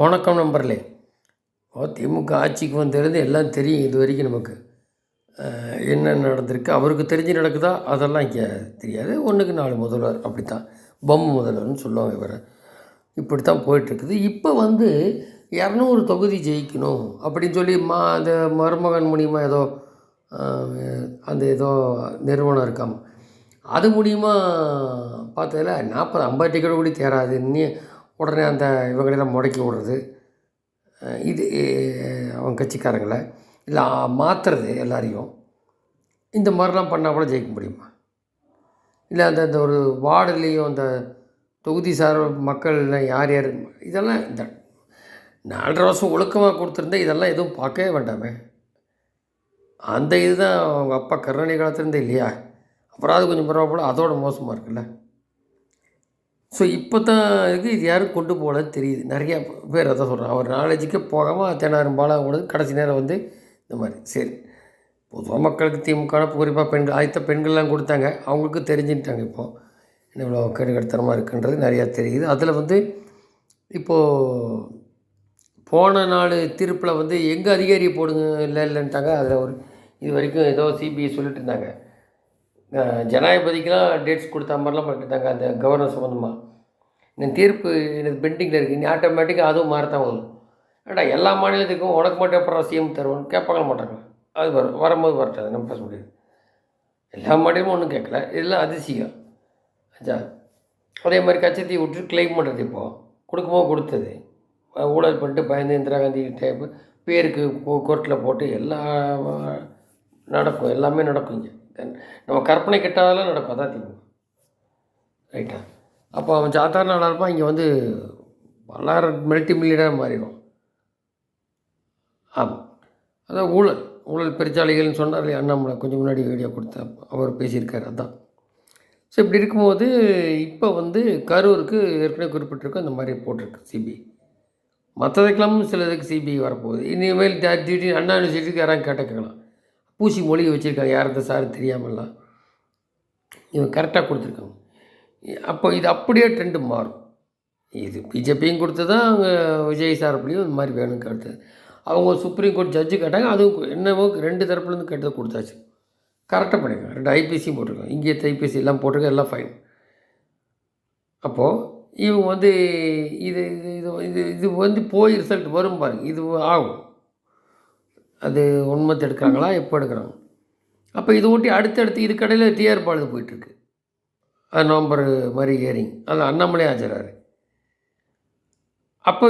வணக்கம் நம்பர்லே ஓ திமுக ஆட்சிக்கு வந்திருந்து எல்லாம் தெரியும் இது வரைக்கும் நமக்கு. என்ன நடந்திருக்கு? அவருக்கு தெரிஞ்சு நடக்குதா? அதெல்லாம் இங்கே தெரியாது. ஒன்றுக்கு நாலு முதல்வர் அப்படித்தான். பொம்மை முதல்வர்னு சொல்லுவாங்க இவரை. இப்படி தான் போயிட்டுருக்குது. இப்போ வந்து இரநூறு தொகுதி ஜெயிக்கணும் அப்படின்னு சொல்லி மா அந்த மருமகன் மூலிமா ஏதோ அந்த ஏதோ நிறுவனம் இருக்காம. அது மூலியமாக பார்த்ததுல நாற்பது ஐம்பது டிக்கெட் கூட தேராது உடனே அந்த இவங்களெல்லாம் முடக்கி விடுறது. இது அவங்க கட்சிக்காரங்களை. இல்லை மாற்றுறது எல்லாரையும். இந்த மாதிரிலாம் பண்ணால் கூட ஜெயிக்க முடியுமா? இல்லை அந்த அந்த ஒரு வார்டுலேயும் அந்த தொகுதி சார் மக்கள் யார் யார் இதெல்லாம் இந்த நாலரை வருஷம் ஒழுக்கமாக கொடுத்துருந்தா இதெல்லாம் எதுவும் பார்க்கவே வேண்டாமே. அந்த இதுதான் அவங்க அப்பா கருணாநிதி காலத்துலேருந்தே இல்லையா? அப்புறம் அது கொஞ்சம் பரவாயில்ல அதோட மோசமாக இருக்குல்ல? ஸோ இப்போ தான் இருக்குது இது யாரும் கொண்டு போகல தெரியுது. நிறையா பேர் அதான் சொல்கிறாங்க அவர் நாலேஜுக்கே போகாமல் தென்னாயிரம் பாலம் கூட கடைசி நேரம் வந்து இந்த மாதிரி. சரி. பொதுவாக மக்களுக்கு திமுக குறிப்பாக பெண்கள் ஆயத்த பெண்கள்லாம் கொடுத்தாங்க. அவங்களுக்கு தெரிஞ்சுட்டாங்க இப்போது என்ன இவ்வளோ கடுகடுத்தனமாக இருக்குன்றது நிறையா தெரியுது. அதில் வந்து இப்போது போன நாள் தீர்ப்பில் வந்து எங்கள் அதிகாரியை போடுங்க இல்லை இல்லைன்ட்டாங்க. அதில் ஒரு இது வரைக்கும் ஏதோ சிபிஐ சொல்லிட்டு இருந்தாங்க. ஜனாதிபதிக்கெலாம் டேட்ஸ் கொடுத்த மாதிரிலாம் பண்ணிட்டாங்க அந்த கவர்னர் சம்மந்தமாக இந்த தீர்ப்பு எனக்கு பெண்டிங்கில் இருக்குது நீ ஆட்டோமேட்டிக்காக அதுவும் மாறத்தான் வரும். ஏடா எல்லா மாநிலத்துக்கும் உனக்கு மட்டும் அப்புறம் சிஎம் தருவோம்னு கேட்பாங்க மாட்டாங்க அது வரும். வரும்போது வரட்டாது நம்ம பேச முடியாது எல்லா மாநிலமும் ஒன்றும் கேட்கல. இதெல்லாம் அதிசயம். ஆச்சா அதே மாதிரி கச்சத்தை விட்டு கிளைம் பண்ணுறது இப்போது கொடுக்கும்போது கொடுத்தது. ஊழல் பண்ணிட்டு பயந்து இந்திரா காந்தி டைப்பு பேருக்கு கோர்ட்டில் போட்டு எல்லா நடக்கும். எல்லாமே நடக்கும் இங்கே. நம்ம கற்பனை கெட்டாலும் நடக்கும். அதான் திமுக ரைட்டா அப்போ அவன் சாதாரண நல்லா இருப்பான் இங்கே வந்து பல்லாயிரம் மல்டி மில்லியனாக மாறிடும். ஆமாம் அதான் ஊழல். ஊழல் பெருச்சாளிகள்னு சொன்னார் அண்ணாமலை கொஞ்சம் முன்னாடி வீடியோ கொடுத்தா அவர் பேசியிருக்காரு அதான். ஸோ இப்படி இருக்கும்போது இப்போ வந்து கரூருக்கு ஏற்கனவே குறிப்பிட்டிருக்கோம் அந்த மாதிரி போட்டிருக்கு சிபிஐ மற்றதுக்கெல்லாம் சிலதுக்கு சிபிஐ வரப்போகுது. இனிமேல் அண்ணா யூனிவர்சிட்டிக்கு யாராவது கேட்ட கேட்கலாம். பூசி மொழி வச்சுருக்காங்க. யார் இந்த சார் தெரியாமலாம் இவன் கரெக்டாக கொடுத்துருக்காங்க அப்போ இது அப்படியே ட்ரெண்டு மாறும். இது பிஜேபியும் கொடுத்து தான் அவங்க விஜய் சார்பிலையும் இந்த மாதிரி வேணும் கேட்டது அவங்க சுப்ரீம் கோர்ட் ஜட்ஜு கேட்டாங்க. அதுவும் என்னவோ ரெண்டு தரப்புலேருந்து கேட்டதை கொடுத்தாச்சு. கரெக்டாக பண்ணிக்கலாம் ரெண்டு ஐபிசியும் போட்டிருக்காங்க. இங்கே ஐபிசி எல்லாம் போட்டிருக்கோம் எல்லாம் ஃபைன் அப்போது இவங்க வந்து இது இது இது இது இது வந்து போய் ரிசல்ட் வரும் பாருங்க. இது ஆகும். அது உண்மத்தை எடுக்கிறாங்களா? எப்போ எடுக்கிறாங்க? அப்போ இது ஊட்டி அடுத்தடுத்து இது கடையில் டிஆர் பாலுது போயிட்டுருக்கு. அது நவம்பர் மாதிரி ஏரிங் அதில் அண்ணாமலே ஆஜராரு. அப்போ